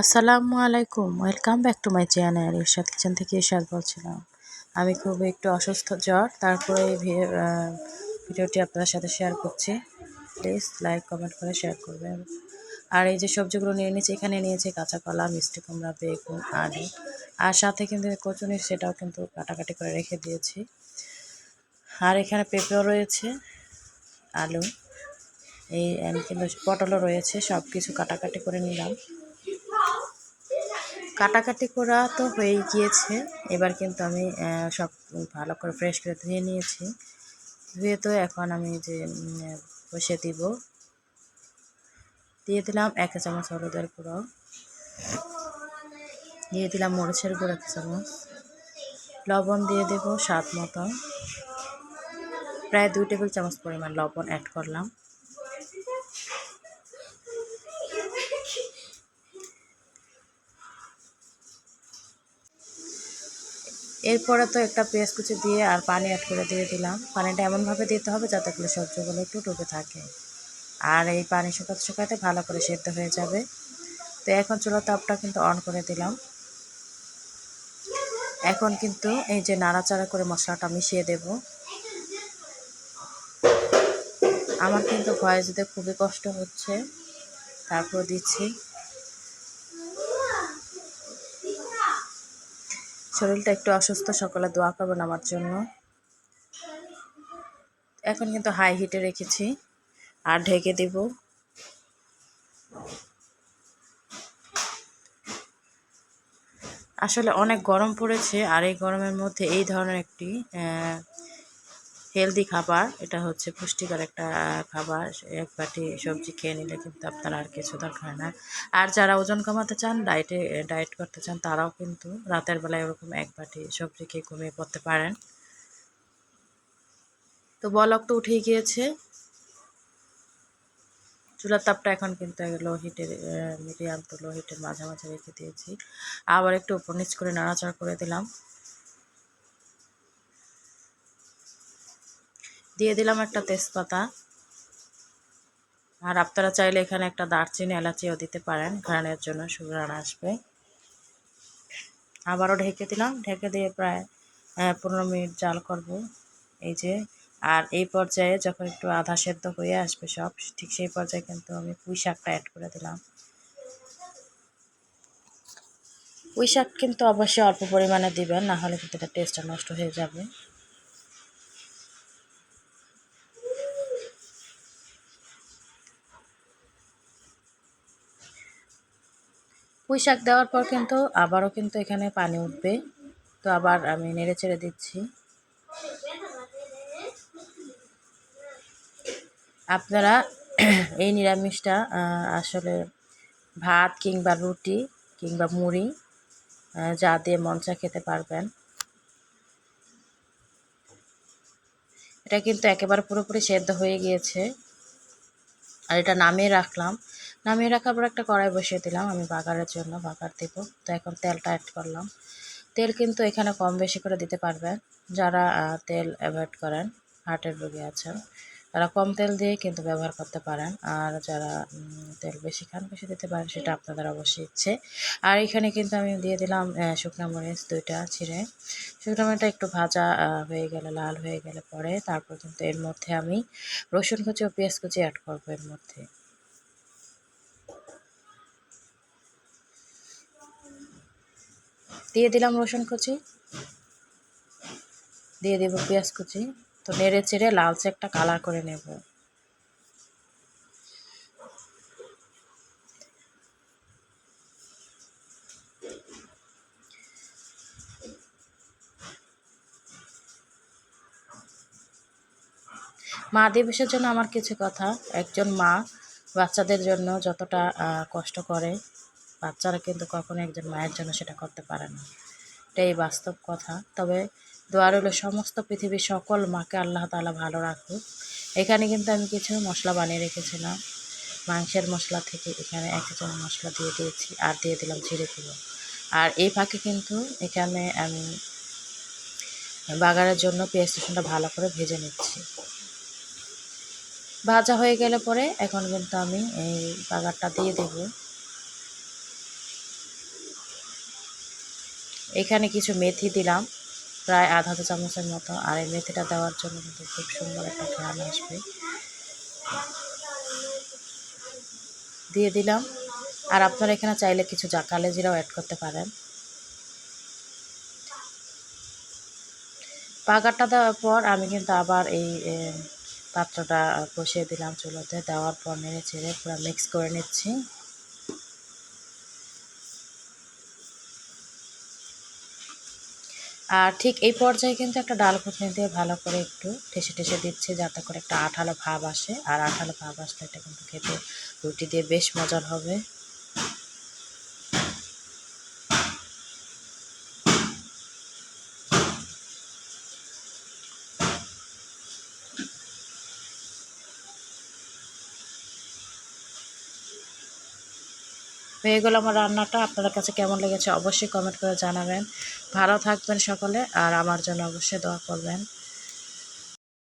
আসসালামু আলাইকুম। Welcome back to my channel Irshad kitchen থেকে ইরশাদ বলছিলাম। আমি খুব একটু অসুস্থ, জ্বর। তারপরে এই ভিডিওটি আপনাদের সাথে শেয়ার করছি। প্লিজ লাইক কমেন্ট করে শেয়ার করবেন। আর এই যে সবজিগুলো নিয়ে নিয়েছি, এখানে নিয়েছি কাঁচা কলা, মিষ্টি কুমড়া, বেগুন, আলু। আর সাথে কিন্তু কচুনি সেটাও কিন্তু কাটাকাটি করে রেখে দিয়েছি। আর এখানে পেঁপেও রয়েছে, আলু। এই কিন্তু পটলও রয়েছে সব কিছু কাটাকাটি করে নিলাম। কাটাকাটি করা তো হয়েই গিয়েছে। এবার কিন্তু আমি সব ভালো করে ফ্রেশ করে ধুয়ে নিয়েছি। ধুয়ে তো এখন আমি যে বসে দিব। দিয়ে দিলাম এক চামচ হলুদের গুঁড়ো। দিয়ে দিলাম মরিচের গুঁড়ো এক চামচ। লবণ দিয়ে দেব স্বাদ মতো। প্রায় দুই টেবিল চামচ পরিমাণ লবণ অ্যাড করলাম। এরপরে তো একটা পেঁয়াজ কুচি দিয়ে আর পানি অ্যাড করে দিয়ে দিলাম। পানিটা এমনভাবে দিতে হবে যাতে করে সবজিগুলো একটু ডুবে থাকে। আর এই পানি শুকাতে শুকাতে ভালো করে সেদ্ধ হয়ে যাবে। তো এখন চুলা তাপটা কিন্তু অন করে দিলাম। এখন কিন্তু এই যে নাড়াচাড়া করে মশলাটা মিশিয়ে দেব। আমার কিন্তু ভয়েস দিতে খুবই কষ্ট হচ্ছে। তারপর দিচ্ছি শরীরটা একটু অসুস্থ, সকালে দোয়া করবেন আমার জন্য। এখন কিন্তু হাই হিটে রেখেছি, আর ঢেকে দেব। আসলে অনেক গরম পড়েছে, আর এই গরমের মধ্যে এই ধরনের একটি হেলদি খাবার, এটা হচ্ছে পুষ্টিকর একটা খাবার, এক বাটি সবজি খেয়ে নিলে কিন্তু আপনার আর কিছু দরকার না। আর যারা ওজন কমাতে চান ডায়েটে ডায়েট করতে চান, তারাও কিন্তু রাতের বেলায় ওরকম এক বাটি সবজি খেয়ে কমিয়ে পড়তে পারেন। তো বলক তো উঠেই গিয়েছে। চুলার তাপটা এখন কিন্তু লো হিটের মিডিয়াম তো লো হিটের মাঝামাঝি রেখে দিয়েছি। আবার একটু উপর নিচ করে নাড়াচাড়া করে দিলাম। দিয়ে দিলাম একটা তেজপাতা। আর আপনারা চাইলে এখানে একটা দারচিনি, এলাচিও দিতে পারেন, ঘ্রাণের জন্য সুঘ্রাণ আসবে। আবারও ঢেকে দিলাম, ঢেকে দিয়ে প্রায় পনেরো মিনিট জাল করব। এই যে, আর এই পর্যায়ে যখন একটু আধা সেদ্ধ হয়ে আসবে সব, ঠিক সেই পর্যায়ে কিন্তু আমি পুঁই শাকটা অ্যাড করে দিলাম। পুঁই শাক কিন্তু অবশ্যই অল্প পরিমাণে দিবেন, না হলে কিন্তু এটা টেস্টটা নষ্ট হয়ে যাবে। পুঁই শাক দেওয়ার পর কিন্তু আবারও কিন্তু এখানে পানি উঠবে। তো আবার আমি নেড়ে চেড়ে দিচ্ছি। আপনারা এই নিরামিষটা আসলে ভাত কিংবা রুটি কিংবা মুড়ি যা দিয়ে মন চা খেতে পারবেন। এটা কিন্তু একেবারে পুরোপুরি সেদ্ধ হয়ে গিয়েছে। আর এটা নামিয়ে রাখলাম। নামিয়ে রাখার পর একটা কড়াই বসিয়ে দিলাম আমি বাগারের জন্য, বাগার দেব। তো এখন তেলটা অ্যাড করলাম। তেল কিন্তু এখানে কম বেশি করে দিতে পারবেন। যারা তেল অ্যাভয়েড করেন হার্টের রোগী আছেন, তারা কম তেল দিয়ে কিন্তু ব্যবহার করতে পারেন। আর যারা তেল বেশি খান, বেশি দিতে পারেন, সেটা আপনাদের অবশ্যই ইচ্ছে। আর এখানে কিন্তু আমি দিয়ে দিলাম শুকনো মরিচ, দুইটা ছিঁড়ে। শুকনো মরিচটা একটু ভাজা হয়ে গেলে, লাল হয়ে গেলে পরে তারপর কিন্তু এর মধ্যে আমি রসুন কুচি ও পেঁয়াজ কুচি অ্যাড করব এর মধ্যে। দিয়ে দিলাম রসুন কুচি। দিয়ে দেবো পেঁয়াজ কুচি। তো নেড়ে চেড়ে লালচে একটা কালার করে নেব। মা দিবসের জন্য আমার কিছু কথা। একজন মা বাচ্চাদের জন্য যতটা কষ্ট করে বাচ্চারা কিন্তু কখনো একজন মায়ের জন্য সেটা করতে পারে না। এটাই বাস্তব কথা। তবে দোয়া রইল সমস্ত পৃথিবীর সকল মাকে আল্লাহ তালা ভালো রাখুক। এখানে কিন্তু আমি কিছু মশলা বানিয়ে রেখেছিলাম। মাংসের মশলা থেকে এখানে এক মশলা দিয়ে দিয়েছি আর দিয়ে দিলাম জিরে গুঁড়ো। আর এই ফাঁকে কিন্তু এখানে আমি বাগারের জন্য পেঁয়াজ রসুনটা ভালো করে ভেজে নিচ্ছি। ভাজা হয়ে গেলে পরে এখন কিন্তু আমি এই বাগারটা দিয়ে দেব। এখানে কিছু মেথি দিলাম, প্রায় আধা চা চামচের মতো, আর এই মেথিটা দেওয়ার জন্য কিন্তু খুব সুন্দর একটা ঘ্রাণ আসবে। দিয়ে দিলাম। আর আপনারা এখানে চাইলে কিছু কালো জিরাও অ্যাড করতে পারেন। পাগারটা দেওয়ার পর আমি কিন্তু আবার এই পাত্রটা বসিয়ে দিলাম চুলোতে। দেওয়ার পর নেড়ে চেড়ে পুরো মিক্স করে নিচ্ছি। আর ঠিক এই পর্যায়ে কিন্তু একটা ডাল ফুটনি দিয়ে ভালো করে একটু ঠেসে ঠেসে দিচ্ছে, যাতে করে একটা আঠালো ভাব আসে। আর আঠালো ভাব আসলে এটা কিন্তু খেতে রুটি দিয়ে বেশ মজার হবে। হয়ে গেল আমার রান্নাটা আপনাদের কাছে কেমন লেগেছে অবশ্যই কমেন্ট করে জানাবেন। ভালো থাকবেন সকলে আর আমার জন্য অবশ্যই দোয়া করবেন।